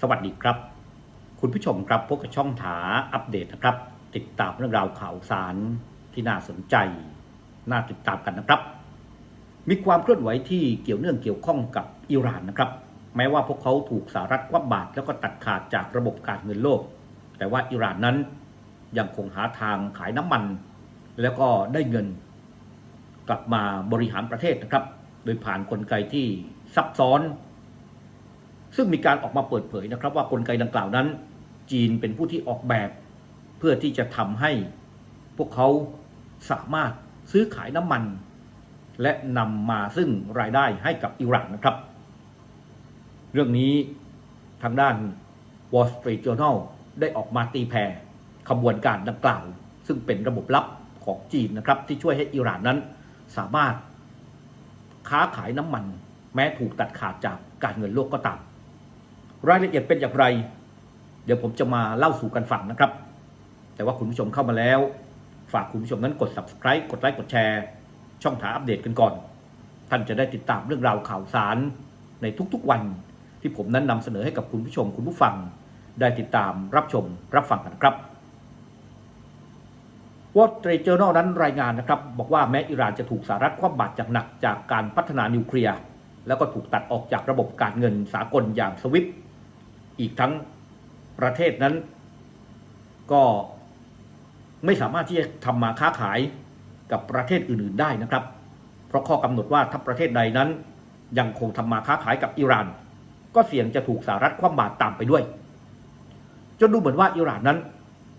สวัสดีครับ คุณผู้ชมครับพบกับช่องถาอัปเดตนะครับ ติดตามเรื่องราวข่าวสารที่น่าสนใจ น่าติดตามกันนะครับ มีความเคลื่อนไหวที่เกี่ยวเนื่องเกี่ยวข้องกับอิหร่านนะครับ แม้ว่าพวกเขาถูกสหรัฐคว่ำบาตรแล้วก็ตัดขาดจากระบบการเงินโลก แต่ว่าอิหร่านนั้นยังคงหาทางขายน้ำมัน แล้วก็ได้เงิน กลับมาบริหารประเทศนะครับ โดยผ่านนกลไกที่ซับซ้อน ซึ่งมีการออกมาเปิดเผยนะครับว่ากลไกดังกล่าวนั้น จีนเป็นผู้ที่ออกแบบเพื่อที่จะทำให้พวกเขาสามารถซื้อขายน้ำมัน และนำมาซึ่งรายได้ให้กับอิหร่านนะครับ เรื่องนี้ทางด้าน Wall Street Journal ได้ออกมาตีแผ่ขบวนการดังกล่าว ซึ่งเป็นระบบลับของจีนนะครับ ที่ช่วยให้อิหร่านนั้นสามารถค้าขายน้ำมัน แม้ถูกตัดขาดจากการเงินโลกก็ตาม รายละเอียดเป็นอย่างไร เดี๋ยวผมจะมาเล่าสู่กันฟังนะครับ แต่ว่าคุณผู้ชมเข้ามาแล้ว ฝากคุณผู้ชมนั้นกด subscribe กดไลค์กดแชร์ ช่องถาอัปเดตกันก่อน ท่านจะได้ติดตามเรื่องราวข่าวสารในทุกๆวัน ที่ผมนั้นนำเสนอให้กับคุณผู้ชมคุณผู้ฟัง ได้ติดตามรับชมรับฟังกันครับวอ l เ r ร e เจอร์นนั้นรายงานนะครับ บอกว่าแม้อิหร่านจะถูกสหรัฐคว่ำบาตรจากหนักจากการพัฒนานิวเคลียร์ แล้วก็ถูกตัดออกจากระบบการเงินสากลอย่างสวิฟ อีกทั้งประเทศนั้น ก็ไม่สามารถที่จะทำมาค้าขายกับประเทศอื่นๆได้นะครับ เพราะข้อกำหนดว่าถ้าประเทศใดนั้น ยังคงทำมาค้าขายกับอิหร่าน ก็เสี่ยงจะถูกสหรัฐคว่ำบาตรตามไปด้วย จนดูเหมือนว่าอิหร่านนั้น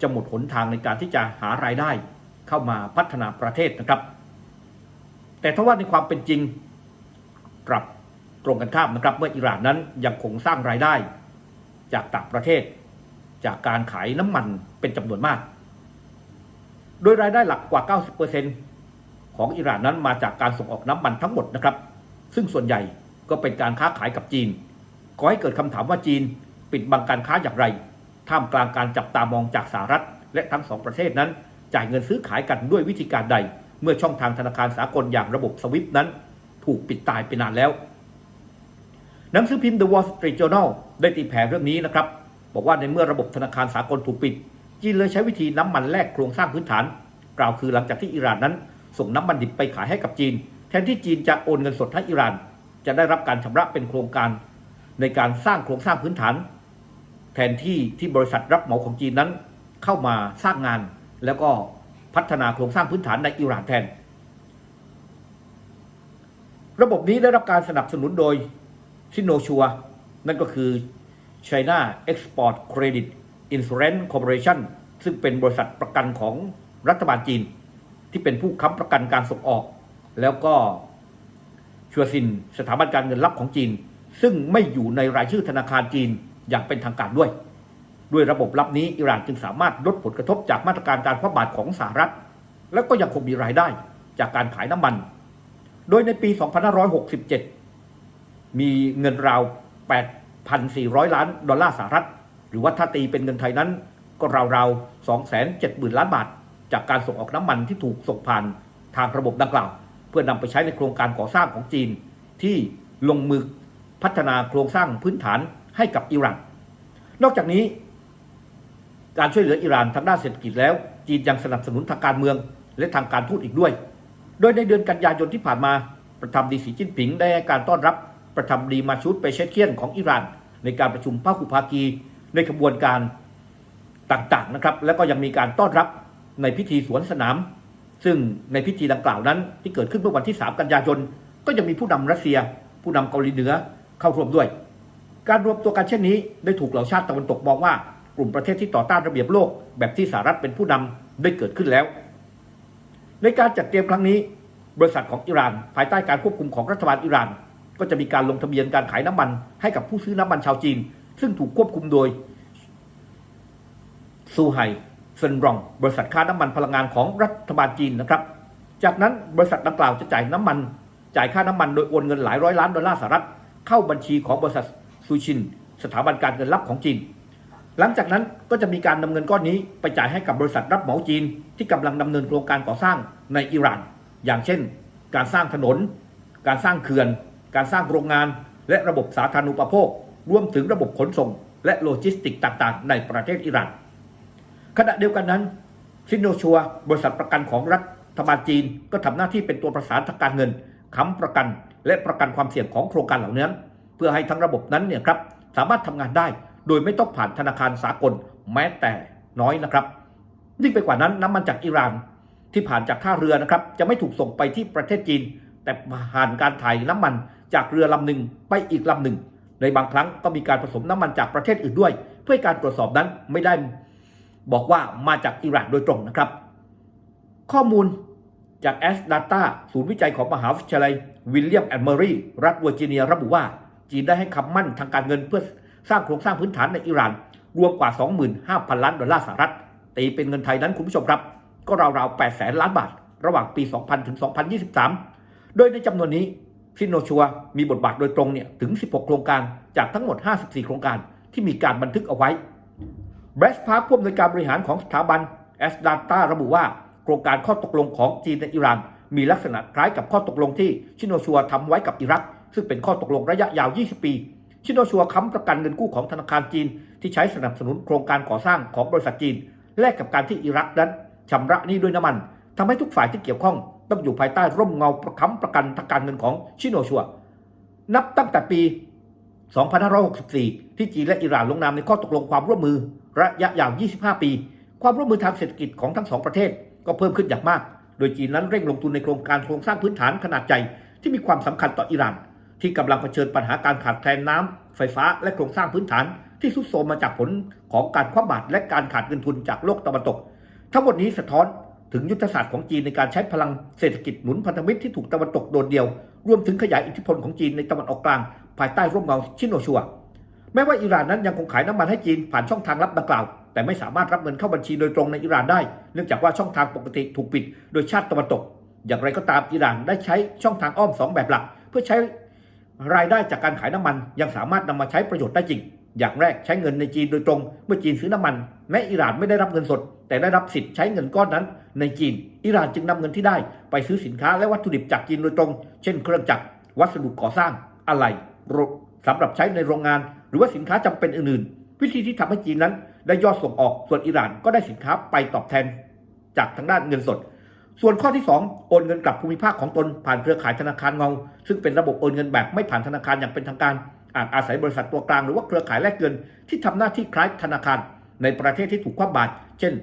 จะหมดหนทางในการที่จะหารายได้เข้ามาพัฒนาประเทศนะครับ แต่ถ้าว่าในความเป็นจริงกลับตรงกันข้ามนะครับ เมื่ออิหร่านนั้นยังคงสร้างรายได้ จากต่างประเทศ จากการขายน้ำมันเป็นจำนวนมาก โดยรายได้หลักกว่า 90%ของอิหร่านนั้นมาจากการส่งออกน้ำมันทั้งหมดนะครับ ซึ่งส่วนใหญ่ก็เป็นการค้าขายกับจีนก่อให้เกิดคำถามว่าจีนปิดบังการค้าอย่างไร ท่ามกลางการจับตามองจากสหรัฐ และทั้งสองประเทศนั้น จ่ายเงินซื้อขายกันด้วยวิธีการใด เมื่อช่องทางธนาคารสากลอย่างระบบสวิฟนั้น ถูกปิดตายไปนานแล้ว หนังสือพิมพ์ The Wall Street Journal ได้ตีแผ่เรื่องนี้นะครับ บอกว่าในเมื่อระบบธนาคารสากลถูกปิด จีนเลยใช้วิธีน้ำมันแลกโครงสร้างพื้นฐาน กล่าวคือหลังจากที่อิหร่านนั้น ส่งน้ำมันดิบไปขายให้กับจีน แทนที่จีนจะโอนเงินสดให้อิหร่าน จะได้รับการชำระเป็นโครงการ ในการสร้างโครงสร้างพื้นฐาน แทนที่ที่บริษัทรับเหมาของจีนนั้น เข้ามาสร้างงาน แล้วก็พัฒนาโครงสร้างพื้นฐานในอิหร่านแทน ระบบนี้ได้รับการสนับสนุนโดย ซิโนชัว นั่นก็คือ China Export Credit Insurance Corporation ซึ่งเป็นบริษัทประกันของรัฐบาลจีน ที่เป็นผู้ค้ำประกันการส่งออก แล้วก็ชัวซินสถาบันการเงินลับของจีน ซึ่งไม่อยู่ในรายชื่อธนาคารจีนอย่างเป็นทางการด้วย ด้วยระบบลับนี้อิหร่านจึงสามารถลดผลกระทบจากมาตรการการคว่ำบาตรของสหรัฐ แล้วก็ยังคงมีรายได้จากการขายน้ำมัน โดยในปี 2567 มีเงินราว 8,400 ล้านดอลลาร์สหรัฐ หรือว่าถ้าตีเป็นเงินไทยนั้น ก็ราวๆ 270,000 ล้านบาท จากการส่งออกน้ำมันที่ถูกส่งผ่านทางระบบดังกล่าว เพื่อนำไปใช้ในโครงการก่อสร้างของจีน ที่ลงมือพัฒนาโครงสร้างพื้นฐานให้กับอิหร่าน นอกจากนี้ การช่วยเหลืออิหร่านทางด้านเศรษฐกิจแล้ว จีนยังสนับสนุนทางการเมือง และทางการทูตอีกด้วย โดยในเดือนกันยายนที่ผ่านมาประธานดีสีจิ้นผิงได้การต้อนรับ ประธานดีมาชุดไปเชตเคียนของอิหร่าน ในการประชุมพหุภาคีในขบวนการต่างๆนะครับ แล้วก็ยังมีการต้อนรับในพิธีสวนสนาม ซึ่งในพิธีดังกล่าวนั้น ที่เกิดขึ้นเมื่อวันที่ 3 กันยายน ก็ยังมีผู้นำรัสเซีย ผู้นำเกาหลีเหนือเข้าร่วมด้วย การรวมตัวกันเช่นนี้ได้ถูกเหล่าชาติตะวันตกมองว่ากลุ่มประเทศที่ต่อต้านระเบียบโลก แบบที่สหรัฐเป็นผู้นำได้เกิดขึ้นแล้ว ในการจัดเตรียมครั้งนี้ บริษัทของอิหร่าน ภายใต้การควบคุมของรัฐบาลอิหร่าน ก็จะมีการลงทะเบียนการขายน้ำมัน ให้กับผู้ซื้อน้ำมันชาวจีน ซึ่งถูกควบคุมโดยซูไฮเซินรอง บริษัทค้าน้ำมันพลังงานของรัฐบาลจีนนะครับ จากนั้นบริษัทดังกล่าวจะจ่ายน้ำมัน จ่ายค่าน้ำมันโดยโอนเงินหลายร้อยล้านดอลลาร์สหรัฐเข้าบัญชีของบริษัทซูชิน สถาบันการเงินลับของจีน หลังจากนั้นก็จะมีการนำเงินก้อนนี้ไปจ่ายให้กับบริษัทรับเหมาจีน ที่กำลังดำเนินโครงการก่อสร้างในอิหร่าน อย่างเช่น การสร้างถนน การสร้างเขื่อน การสร้างโรงงาน และระบบสาธารณูปโภค รวมถึงระบบขนส่ง และโลจิสติกต่างๆ ในประเทศอิหร่านขณะเดียวกันนั้นซินโนชัวบริษัทประกันของรัฐบาลจีน ก็ทำหน้าที่เป็นตัวประสานทางการเงินค้ำประกัน และประกันความเสี่ยงของโครงการเหล่านี้น เพื่อให้ทั้งระบบนั้นเนี่ยครับสามารถทำงานได้ โดยไม่ต้องผ่านธนาคารสากลแม้แต่น้อยนะครับยิ่งไปกว่านั้นน้ำมันจากอิหร่านที่ผ่านจากท่าเรือนะครับ จะไม่ถูกส่งไปที่ประเทศจีน แต่ผ่านการถ่ายน้ำมัน จากเรือลำหนึ่งไปอีกลำหนึ่ง ในบางครั้งก็มีการผสมน้ำมันจากประเทศอื่นด้วย เพื่อการตรวจสอบนั้นไม่ได้บอกว่ามาจากอิหร่านโดยตรงนะครับ ข้อมูลจาก a s d a t a ศูนย์วิจัยของมหาวิทยาลัยวิลเลียมแอนด์เมอรีรัฐเวอร์จิเนียระบุว่า จีนได้ให้คำมั่นทางการเงินเพื่อสร้างโครงสร้างพื้นฐานในอิหร่าน รวมกว่า 25,000 ล้านดอลลาร์สหรัฐตีเป็นเงินไทยนั้นคุณผู้ชมครับ ก็ราวๆ8แสนล้านบาท ระหว่างปี 2000 ถึง 2023 โดยในจำนวนนี้ ซินโนชัวมีบทบาทโดยตรงเนี่ยถึง 16 โครงการจากทั้งหมด 54 โครงการที่มีการบันทึกเอาไว้เบรสพาร์คผู้อำนวยการบริหารของสถาบันแอสดาต้าระบุว่า โครงการข้อตกลงของจีนและอิหร่านมีลักษณะคล้ายกับข้อตกลงที่ชินโนชัวทำไว้กับอิรัก ซึ่งเป็นข้อตกลงระยะยาว 20 ปี ชินโนชัวค้ำประกันเงินกู้ของธนาคารจีน ที่ใช้สนับสนุนโครงการก่อสร้างของบริษัทจีน แลกกับการที่อิรักนั้นชำระหนี้ด้วยน้ำมันทำให้ทุกฝ่ายที่เกี่ยวข้อง ต้องอยู่ภายใต้ร่มเงาประคำประกันทางการเงินของชิโนชัว นับตั้งแต่ปี 2564 ที่จีนและอิหร่านลงนามในข้อตกลงความร่วมมือ ระยะยาว 25 ปี ความร่วมมือทางเศรษฐกิจของทั้งสองประเทศก็เพิ่มขึ้นอย่างมาก โดยจีนนั้นเร่งลงทุนในโครงการโครงสร้างพื้นฐานขนาดใหญ่ที่มีความสำคัญต่ออิหร่าน ที่กำลังเผชิญปัญหาการขาดแคลนน้ำไฟฟ้าและโครงสร้างพื้นฐานที่ทรุดโทรมมาจากผลของการคว่ำบาตรและการขาดเงินทุนจากโลกตะวันตก ทั้งหมดนี้สะท้อน ถึงยุทธศาสตร์ของจีนในการใช้พลังเศรษฐกิจหนุนพันธมิตรที่ถูกตะวันตกโดดเดี่ยว รวมถึงขยายอิทธิพลของจีนในตะวันออกกลาง ภายใต้ร่มเงาชิโนชัว แม้ว่าอิหร่านนั้นยังคงขายน้ำมันให้จีนผ่านช่องทางลับดังกล่าว แต่ไม่สามารถรับเงินเข้าบัญชีโดยตรงในอิหร่านได้ เนื่องจากว่าช่องทางปกติถูกปิด โดยชาติตะวันตก อย่างไรก็ตามอิหร่านได้ใช้ช่องทางอ้อม 2 แบบหลัก เพื่อใช้รายได้จากการขายน้ำมันยังสามารถนำมาใช้ประโยชน์ได้จริง อย่างแรกใช้เงินในจีนโดยตรง เมื่อจีนซื้อน้ำมัน แม้อิหร่านไม่ได้รับเงินสด แต่ได้รับสิทธิ์ใช้เงินก้อนนั้น ในจีน อิหร่านจึงนำเงินที่ได้ ไปซื้อสินค้าและวัตถุดิบจากจีนโดยตรง เช่น เครื่องจักรวัสดุก่อสร้างอะไหล่รถสำหรับใช้ในโรงงาน หรือว่าสินค้าจำเป็นอื่นๆ วิธีที่ทำให้จีนนั้นได้ยอดส่งออกส่วนอิหร่านก็ได้สินค้าไปตอบแทน จากทางด้านเงินสด ส่วนข้อที่ 2 โอนเงินกลับภูมิภาคของตนผ่านเครือข่ายธนาคารเงา ซึ่งเป็นระบบโอนเงินแบบไม่ผ่านธนาคารอย่างเป็นทางการ อาจอาศัยบริษัทตัวกลางหรือว่าเครือข่ายแลกเงิน ที่ทำหน้าที่คล้ายธนาคาร ในประเทศที่ถูกคว่ำบาตรเช่น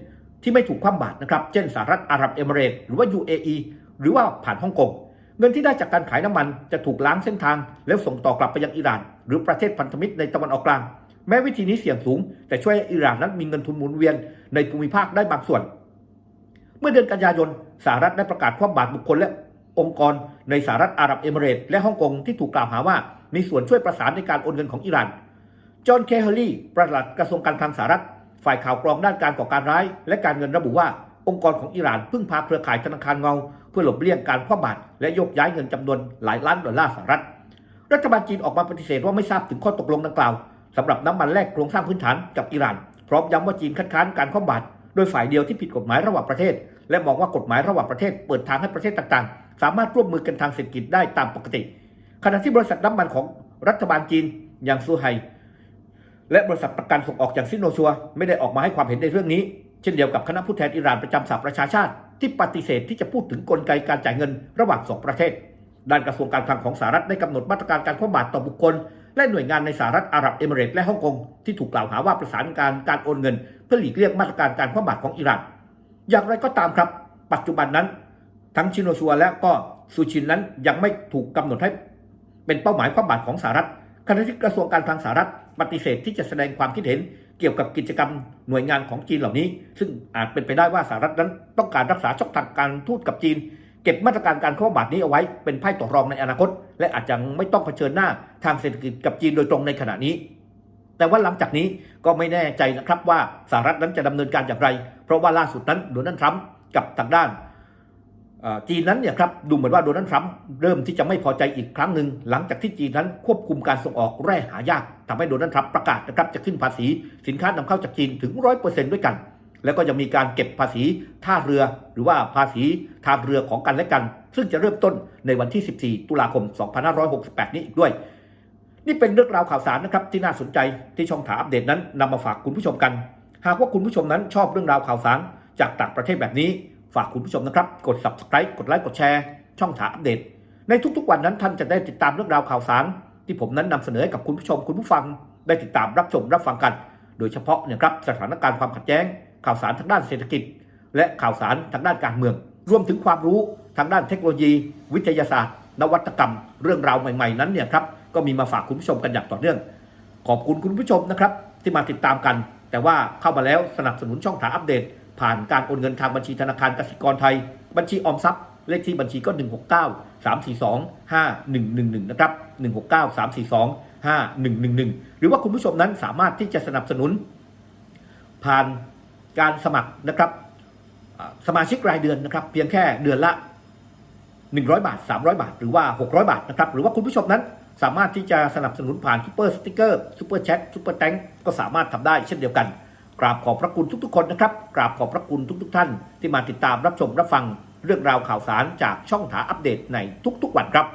ที่ไม่ถูกคว่ำบาตรนะครับ เช่นสหรัฐอาหรับเอมิเรตส์หรือว่า UAE หรือว่าผ่านฮ่องกงเงินที่ได้จากการขายน้ำมันจะถูกล้างเส้นทาง แล้วส่งต่อกลับไปยังอิหร่าน หรือประเทศพันธมิตรในตะวันออกกลาง แม้วิธีนี้เสี่ยงสูง แต่ช่วยให้อิหร่านนั้นมีเงินทุนหมุนเวียนในภูมิภาคได้บางส่วน เมื่อเดือนกันยายนสหรัฐได้ประกาศคว่ำบาตรบุคคลและองค์กรในสหรัฐอาหรับเอมิเรตส์และฮ่องกงที่ถูกกล่าวหาว่า มีส่วนช่วยประสานในการโอนเงินของอิหร่าน จอห์น เคเฮอรี่ ประหลัดกระทรวงการคลังสหรัฐ ฝ่ายข่าวกรองด้านการก่อการร้าย และการเงินระบุว่า องค์กรของอิหร่านพึ่งพาเครือข่ายธนาคารเงา เพื่อหลบเลี่ยงการคว่ำบาตรและโยกย้ายเงินจำนวนหลายล้านดอลลาร์สหรัฐ รัฐบาลจีนออกมาปฏิเสธว่าไม่ทราบถึงข้อตกลงดังกล่าวสำหรับน้ำมันแลกโครงสร้างพื้นฐานกับอิหร่าน พร้อมย้ำว่าจีนคัดค้านการคว่ำบาตรโดยฝ่ายเดียวที่ผิดกฎหมายระหว่างประเทศ และมองว่ากฎหมายระหว่างประเทศเปิดทางให้ประเทศต่างๆ สามารถร่วมมือกันทางเศรษฐกิจได้ตามปกติ ขณะที่บริษัทน้ำมันของรัฐบาลจีนอย่างซูไฮและบริษัทประกันส่งออกอย่างซิโนชัว ไม่ได้ออกมาให้ความเห็นในเรื่องนี้ เช่นเดียวกับคณะผู้แทนอิหร่านประจำสหประชาชาติ ที่ปฏิเสธที่จะพูดถึงกลไกการจ่ายเงินระหว่างสองประเทศ ด้านกระทรวงการคลังของสหรัฐได้กำหนดมาตรการการคว่ำบาตรต่อบุคคล และหน่วยงานในสหรัฐอาหรับเอมิเรตและฮ่องกงที่ถูกกล่าวหาว่าประสานการการโอนเงิน เพื่อหลีกเลี่ยงมาตรการการคว่ำบาตรของอิหร่าน อย่างไรก็ตามครับ ปัจจุบันนั้น ทั้งชิโนชัวและก็ซูชินนั้นยังไม่ถูกกำหนดให้ เป็นเป้าหมายคว่ำบาตรของสหรัฐขณะที่กระทรวงการคลังสหรัฐปฏิเสธที่จะแสดงความคิดเห็นเกี่ยวกับกิจกรรมหน่วยงานของจีนเหล่านี้ ซึ่งอาจเป็นไปได้ว่าสหรัฐนั้นต้องการรักษาช่องทางการทูตกับจีน เก็บมาตรการการคว่ำบาตรนี้เอาไว้เป็นไพ่ต่อรองในอนาคต และอาจจะไม่ต้องเผชิญหน้าทางเศรษฐกิจกับจีนโดยตรงในขณะนี้ แต่ว่าหลังจากนี้ก็ไม่แน่ใจนะครับว่าสหรัฐนั้นจะดำเนินการอย่างไร เพราะว่าล่าสุดนั้นโดนัลด์ทรัมป์กับทางด้าน จีนนั้นเนี่ยครับดูเหมือนว่าโดนัลด์ทรัมป์เริ่มที่จะไม่พอใจอีกครั้งหนึ่งหลังจากที่จีนนั้นควบคุมการส่งออกแร่หายากทำให้โดนัลด์ทรัมป์ประกาศนะครับจะขึ้นภาษีสินค้านำเข้าจากจีนถึงร้อยเปอร์เซ็นต์ด้วยกัน แล้วก็ยังมีการเก็บภาษีท่าเรือ หรือว่าภาษีทางเรือของกันและกัน ซึ่งจะเริ่มต้นในวันที่ 14 ตุลาคม 2568 นี้อีกด้วย นี่เป็นเรื่องราวข่าวสารนะครับที่น่าสนใจที่ช่องถาอัปเดตนั้นนำมาฝากคุณผู้ชมกัน หากว่าคุณผู้ชมนั้นชอบเรื่องราวข่าวสารจากต่างประเทศแบบนี้ ฝากคุณผู้ชมนะครับ กด subscribe กดไลค์กดแชร์ช่องถาอัปเดต ในทุกๆวันนั้นท่านจะได้ติดตามเรื่องราวข่าวสาร ที่ผมนั้นนำเสนอให้กับคุณผู้ชมคุณผู้ฟัง ได้ติดตามรับชมรับฟังกัน โดยเฉพาะเนี่ยครับสถานการณ์ความขัดแย้ง ข่าวสารทางด้านเศรษฐกิจ และข่าวสารทางด้านการเมือง รวมถึงความรู้ทางด้านเทคโนโลยี วิทยาศาสตร์ นวัตกรรม เรื่องราวใหม่ๆ นั้นเนี่ยครับก็มีมาฝากคุณผู้ชมกันอย่างต่อเนื่อง ขอบคุณคุณผู้ชมนะครับที่มาติดตามกัน แต่ว่าเข้ามาแล้วสนับสนุนช่องทาอัปเดต ผ่านการโอนเงินทางบัญชีธนาคารกสิกรไทย บัญชีออมทรัพย์ เลขที่บัญชีก็ 169 342 5111 นะครับ 169 342 5111 หรือว่าคุณผู้ชมนั้นสามารถที่จะสนับสนุน ผ่านการสมัครนะครับสมาชิกรายเดือนนะครับ เพียงแค่เดือนละ 100 บาท 300 บาท หรือว่า 600 บาทนะครับ หรือว่าคุณผู้ชมนั้นสามารถที่จะสนับสนุนผ่านซูเปอร์สติกเกอร์ซูเปอร์แชทซูเปอร์แตงก็สามารถทำได้เช่นเดียวกัน กราบขอบพระคุณทุกๆ คนนะครับ กราบขอบพระคุณทุก ๆ ท่าน ที่มาติดตามรับชมรับฟังเรื่องราวข่าวสารจากช่องถาอัปเดตในทุกๆวันครับ